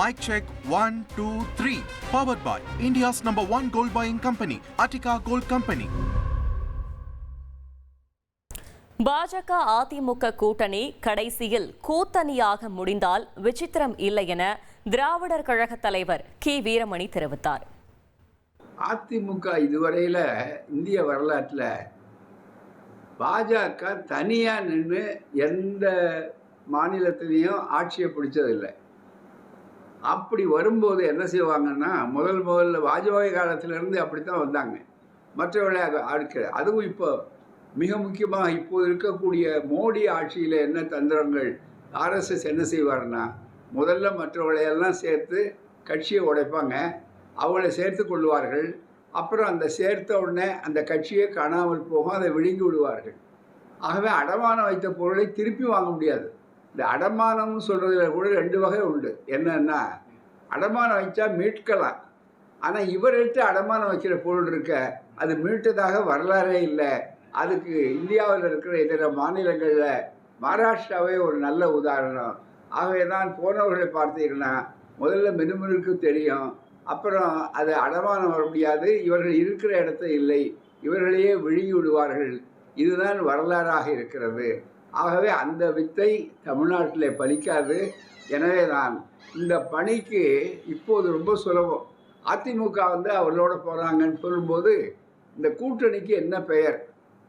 Mic check one, two, three. Powered by India's number one gold buying company, Attica Gold Company. பாஜக அதிமுக கூட்டணி கடைசியில் கூட்டணியாக முடிந்தால் விசித்திரம் இல்லை என திராவிடர் கழக தலைவர் கி வீரமணி தெரிவித்தார் அதிமுக இதுவரையில் இந்திய வரலாற்றில் பாஜக தனியாக நின்று எந்த மாநிலத்திலையும் ஆட்சியை பிடிச்சதில்லை அப்படி வரும்போது என்ன செய்வாங்கன்னா முதல் முதல்ல வாஜ்பாய் காலத்திலேருந்து அப்படி தான் வந்தாங்க. மற்றவர்களை அடுக்கிற அதுவும் இப்போ மிக முக்கியமாக இப்போது இருக்கக்கூடிய மோடி ஆட்சியில் என்ன தந்திரங்கள் ஆர்எஸ்எஸ் என்ன செய்வார்னா முதல்ல மற்றவர்களையெல்லாம் சேர்த்து கட்சியை உடைப்பாங்க. அவளை சேர்த்து கொள்வார்கள். அப்புறம் அந்த சேர்த்த உடனே அந்த கட்சியை காணாமல் போகும் அதை விழுங்கி விடுவார்கள். ஆகவே அடமானம் வைத்த பொருளை திருப்பி வாங்க முடியாது. இந்த அடமானம்னு சொல்கிறதுல கூட ரெண்டு வகை உண்டு. என்னன்னா அடமானம் வச்சா மீட்கலாம். ஆனால் இவர்கிட்ட அடமானம் வைக்கிற பொருள் இருக்க அது மீட்டதாக வரலாறே இல்லை. அதுக்கு இந்தியாவில் இருக்கிற இதர மாநிலங்களில் மகாராஷ்டிராவே ஒரு நல்ல உதாரணம். ஆகவே தான் போனவர்களை பார்த்தீங்கன்னா முதல்ல மினுமினுக்கு தெரியும். அப்புறம் அது அடமானம் வர முடியாது. இவர்கள் இருக்கிற இடத்த இல்லை. இவர்களையே விழுங்கி விடுவார்கள். இதுதான் வரலாறாக இருக்கிறது. ஆகவே அந்த வித்தை தமிழ்நாட்டில் பலிக்காது. எனவே தான் இந்த பணிக்கு இப்போது ரொம்ப சுலபம். அதிமுக வந்து அவர்களோட போகிறாங்கன்னு சொல்லும்போது இந்த கூட்டணிக்கு என்ன பெயர்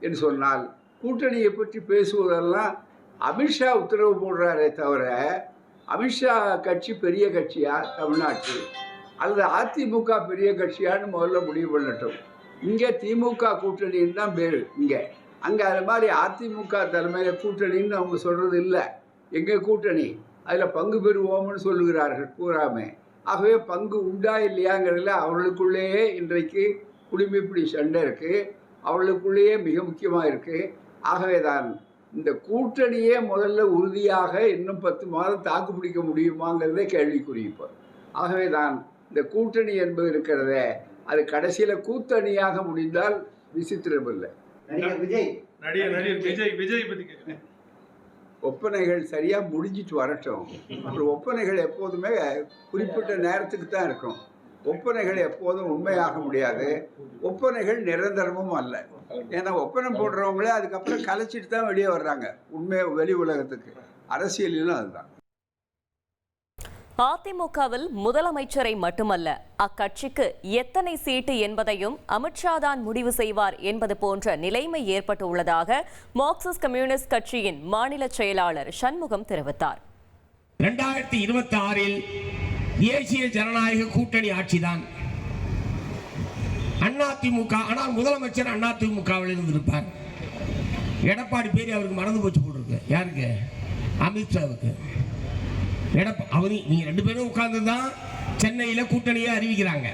என்று சொன்னால் கூட்டணியை பற்றி பேசுவதெல்லாம் அமித்ஷா உத்தரவு போடுறாரே தவிர அமித்ஷா கட்சி பெரிய கட்சியா தமிழ்நாட்டில்? அல்லது அதிமுக பெரிய கட்சியான்னு முதல்ல முடிவு பண்ணட்டும். இங்கே திமுக கூட்டணின்னு தான் பேர் இங்கே. அங்கே அது மாதிரி அதிமுக தலைமையில் கூட்டணின்னு அவங்க சொல்கிறது இல்லை. எங்கள் கூட்டணி? அதில் பங்கு பெறுவோம்னு சொல்லுகிறார்கள் பூராமே. ஆகவே பங்கு உண்டா இல்லையாங்கிறதுல அவர்களுக்குள்ளேயே இன்றைக்கு குடிமைப்பிடி சண்டை இருக்குது அவர்களுக்குள்ளேயே மிக முக்கியமாக இருக்குது ஆகவே தான் இந்த கூட்டணியே முதல்ல உறுதியாக இன்னும் பத்து மாதம் தாக்கு பிடிக்க முடியுமாங்கிறதே கேள்விக்குறிப்போம் ஆகவே தான் இந்த கூட்டணி என்பது இருக்கிறதே. அது கடைசியில் கூட்டணியாக முடிந்தால் விசித்திரமில்லை. நடிகர் விஜய். நடிகர் நடிகர் விஜய். விஜய் பத்தி கேட்குறேன் ஒப்பனைகள் சரியாக முடிஞ்சிட்டு வரட்டும். அப்புறம் ஒப்பனைகள் எப்போதுமே குறிப்பிட்ட நேரத்துக்கு தான் இருக்கும். ஒப்பனைகள் எப்போதும் உண்மையாக முடியாது. ஒப்பனைகள் நிரந்தரமும் அல்ல. ஏன்னா ஒப்பனம் போடுறவங்களே அதுக்கப்புறம் கலைச்சிட்டு தான் வெளியே வர்றாங்க. உண்மை வெளி உலகத்துக்கு. அரசியலிலும் அதுதான். அதிமுகவில் முதலமைச்சரை மட்டுமல்ல அக்கட்சிக்கு எத்தனை சீட்டு என்பதையும் அமித்ஷா தான் முடிவு செய்வார் என்பது போன்ற நிலைமை ஏற்பட்டுள்ளதாக மார்க்சிஸ்ட் கம்யூனிஸ்ட் கட்சியின் மாநில செயலாளர் சண்முகம் தெரிவித்தார். இரண்டாயிரத்தி இருபத்தி ஆறில் தேசிய ஜனநாயக கூட்டணி ஆட்சிதான். அதிமுக ஆனால் முதலமைச்சர் அதிமுகவில் இருந்திருப்பார். எடப்பாடி பேர் அவருக்கு மறந்து போச்சு போட்டிருக்கு யாருக்கு? அமித்ஷாவுக்கு எடப்பா அவரு நீங்கள் ரெண்டு பேரும் உட்கார்ந்து தான் சென்னையில் கூட்டணியை அறிவிக்கிறாங்க.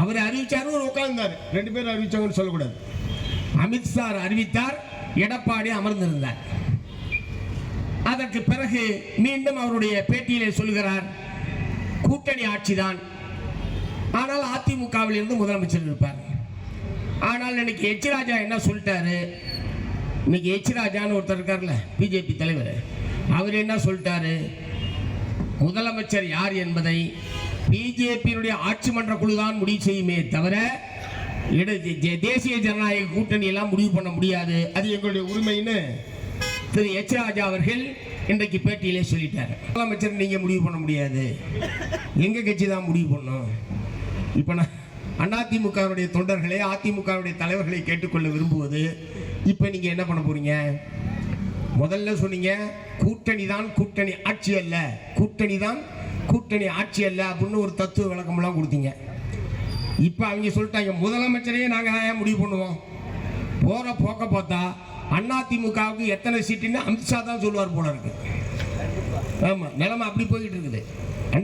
அவர் அறிவிச்சாரு அவர் உட்கார்ந்தார். ரெண்டு பேரும் அறிவிச்சாங்கன்னு சொல்லக்கூடாது. அமித்ஷா அறிவித்தார் எடப்பாடி அமர்ந்திருந்தார். அதற்கு பிறகு மீண்டும் அவருடைய பேட்டியிலே சொல்கிறார் கூட்டணி ஆட்சிதான். ஆனால் அதிமுகவில் இருந்து முதலமைச்சர் இருப்பார். ஆனால் இன்னைக்கு எச் ராஜா என்ன சொல்லிட்டாரு? இன்னைக்கு எச் ராஜான்னு ஒருத்தர் இருக்கார்ல பிஜேபி தலைவர். அவர் என்ன சொல்லிட்டாரு? முதலமைச்சர் யார் என்பதை பிஜேபியினுடைய ஆட்சி மன்ற குழு தான் முடிவு செய்யுமே தவிர தேசிய ஜனநாயக கூட்டணி எல்லாம் முடிவு பண்ண முடியாது. அது எங்களுடைய உரிமைன்னு திரு எச் ராஜா அவர்கள் இன்றைக்கு பேட்டியிலே சொல்லிட்டார். முதலமைச்சர் நீங்க முடிவு பண்ண முடியாது. எங்க கட்சி தான் முடிவு பண்ணும். இப்போ நான் அதிமுகவுடைய தொண்டர்களை அதிமுகவுடைய தலைவர்களை கேட்டுக்கொள்ள விரும்புவது இப்போ நீங்க என்ன பண்ண போறீங்க? முதல்ல சொன்னீங்க கூட்டணி தான் கூட்டணி ஆட்சி அல்ல. கூட்டணி தான் கூட்டணி ஆட்சி அல்ல அப்படின்னு ஒரு தத்துவ விளக்கமெல்லாம் கொடுத்தீங்க. இப்போ அவங்க சொல்லிட்டாங்க முதலமைச்சரையே நாங்கள் தான் முடிவு பண்ணுவோம். போகிற போக்க பார்த்தா அதிமுகவுக்கு எத்தனை சீட்டுன்னு அமித்ஷா தான் சொல்லுவார் போல இருக்கு. ஆமாம் நிலமை அப்படி போய்கிட்டு இருக்குது.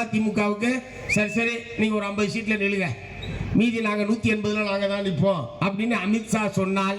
அதிமுகவுக்கு சரி சரி நீங்கள் ஒரு ஐம்பது சீட்டில் நிலுங்க மீதி நாங்கள் நூற்றி எண்பதில் நாங்கள் தான் நிற்போம் அப்படின்னு அமித்ஷா சொன்னால்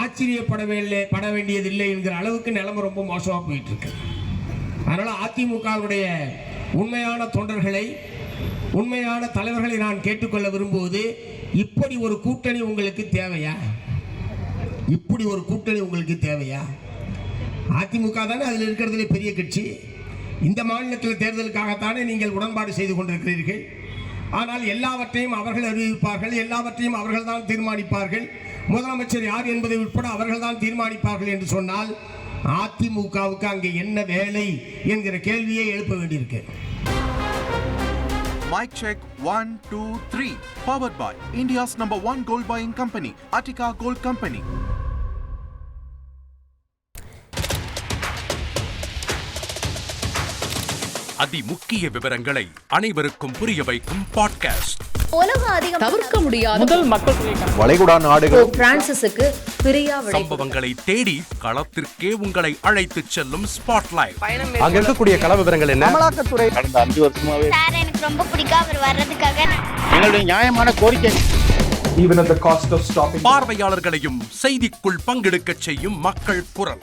ஆச்சரியப்படவே பட வேண்டியதில்லை என்கிற அளவுக்கு நிலைமை ரொம்ப மோசமாக போயிட்டு இருக்கு அதனால் அதிமுகவுடைய உண்மையான தொண்டர்களை உண்மையான தலைவர்களை நான் கேட்டுக்கொள்ள விரும்புவது இப்படி ஒரு கூட்டணி உங்களுக்கு தேவையா? இப்படி ஒரு கூட்டணி உங்களுக்கு தேவையா? அதிமுக தானே அதில் இருக்கிறதுல பெரிய கட்சி. இந்த மாநிலத்தில் தேர்தலுக்காகத்தானே நீங்கள் உடன்பாடு செய்து கொண்டிருக்கிறீர்கள். ஆனால் எல்லாவற்றையும் அவர்கள் அறிவிப்பார்கள் எல்லாவற்றையும் அவர்கள் தான் தீர்மானிப்பார்கள். முதலமைச்சர் யார் என்பதை உட்பட அவர்கள் தான் தீர்மானிப்பார்கள் என்று சொன்னால் அதிமுகவுக்கு அங்கே என்ன வேலை என்கிற கேள்வியை எழுப்ப வேண்டியிருக்கு Mic check 1, 2, 3. Powered by India's number one gold buying company, Attica Gold Company. அதி முக்கிய விவரங்களை அனைவருக்கும் புரிய வைக்கும் பாட்காஸ்ட் உலக அதிகம் தவிர்க்க முடியாத முதல் மக்கள் தொகை வளைகுடா நாடுகள். பிரான்சிஸுக்கு பிரியா விடை. சம்பவங்களை தேடி களத்திற்கே உங்களை அழைத்துச் செல்லும் ஸ்பாட்லைட் அங்க இருக்கக்கூடிய கள விவரங்கள் என்ன? அமலாக்கத்துறை கடந்த அஞ்சு வருஷமாவே சார் எனக்கு ரொம்ப பிடிக்கும் அவர் வர்றதுக்காக. எங்களுடைய நியாயமான கோரிக்கை. Even at the cost of stopping. பார்வையாளர்களையும் செய்திக்குள் பங்கெடுக்கச் செய்யும் மக்கள் குரல்.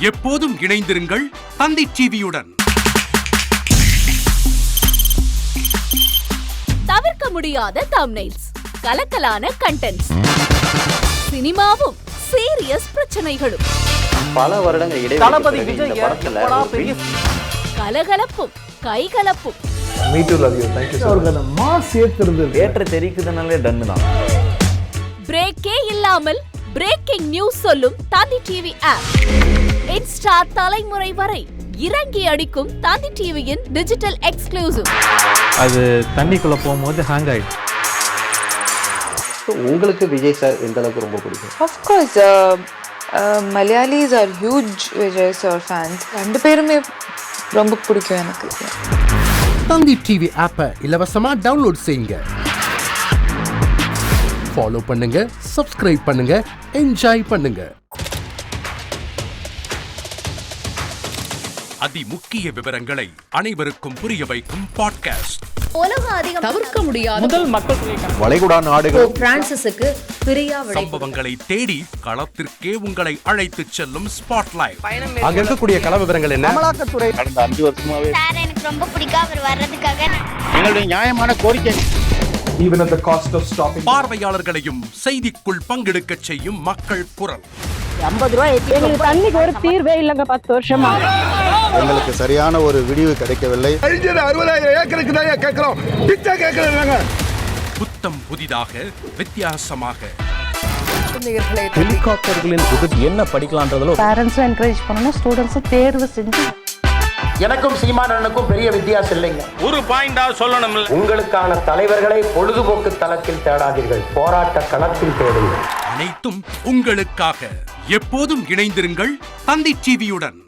எப்போதும் இணைந்திருங்கள் தந்தி டிவியுடன். தவிர்க்க முடியாத தம்னைல்ஸ் கலக்கலான கண்டென்ட்ஸ் சினிமாவும் சீரியஸ் பிரச்சனைகளும். பல வருடங்கள் இடைவெளி கலகலப்பும் கைகலப்பும். Me too love you thank you sir ஏற்ற தெரிக்குதுனாலே டன்னு தான். பிரேக்கே இல்லாமல் பிரேக்கிங் நியூஸ் சொல்லும் தந்தி டிவி ஆப் இன்ஸ்டா தலைமுறை வரை இறங்கி அடிக்கும் தந்தி டிவியின் டிஜிட்டல் எக்ஸ்க்ளூசிவ் அது தண்ணிக்குள்ள போகும்போது ஹேங் ஆயிடுச்சு உங்களுக்கு விஜய் சார் எந்த அளவுக்கு ரொம்ப பிடிக்கும்? Uh, Malayalis are huge Vijay sir fans. ரெண்டு பேருமே ரொம்ப பிடிக்கும் எனக்கு. தந்தி டிவி ஆப்பை இலவசமா டவுன்லோட் செய்யுங்க. ஃபாலோ பண்ணுங்க சப்ஸ்கிரைப் பண்ணுங்க என்ஜாய் பண்ணுங்க. அதி முக்கிய விவரங்களை அனைவருக்கும் புரிய வைக்கும் பாட்காஸ்ட் உலக அதிகம் தவிர்க்க முடியாத முதல் மக்கள் வளைகுடா நாடுகள். பிரான்சிஸுக்கு பிரியா சம்பவங்களை தேடி களத்திற்கே உங்களை அழைத்துச் செல்லும் ஸ்பாட்லைட் அங்க இருக்கக்கூடிய கள விவரங்கள் என்ன? அமலாக்கத்துறை கடந்த அஞ்சு வருஷமாவே சார் எனக்கு ரொம்ப பிடிக்கும். அவர் வர்றதுக்காக எங்களுடைய நியாயமான கோரிக்கை. Even at the cost of stopping பார்வையாளர்களையும் செய்திக்குள் பங்கெடுக்கச் செய்யும் மக்கள் குரல். எங்களுக்கு தண்ணிக்கு ஒரு தீர்வே இல்லைங்க பத்து வருஷமா. எங்களுக்கு சரியான ஒரு விடிவு கிடைக்கவில்லை. அறுபதாயிரம் ஏக்கருக்கு தான் கேட்கிறோம்? பிச்சை கேட்கிறோம் புத்தம் புதிதாக வித்தியாசமாக. ஹெலிகாப்டர்களின் உதவி என்ன படிக்கலான்றதுல பேரண்ட்ஸும் என்கரேஜ் பண்ணணும் ஸ்டூடெண்ட்ஸும் தேர்வு செஞ்சு எனக்கும் சீமானனுக்கும் பெரிய வித்தியாசம் இல்லைங்க. ஒரு பாயிண்டா சொல்லணும் உங்களுக்கான தலைவர்களை பொழுதுபோக்கு தளத்தில் தேடாதீர்கள். போராட்ட களத்தில் தேடுங்கள். அனைத்தும் உங்களுக்காக. எப்போதும் இணைந்திருங்கள் தந்தி டிவியுடன்.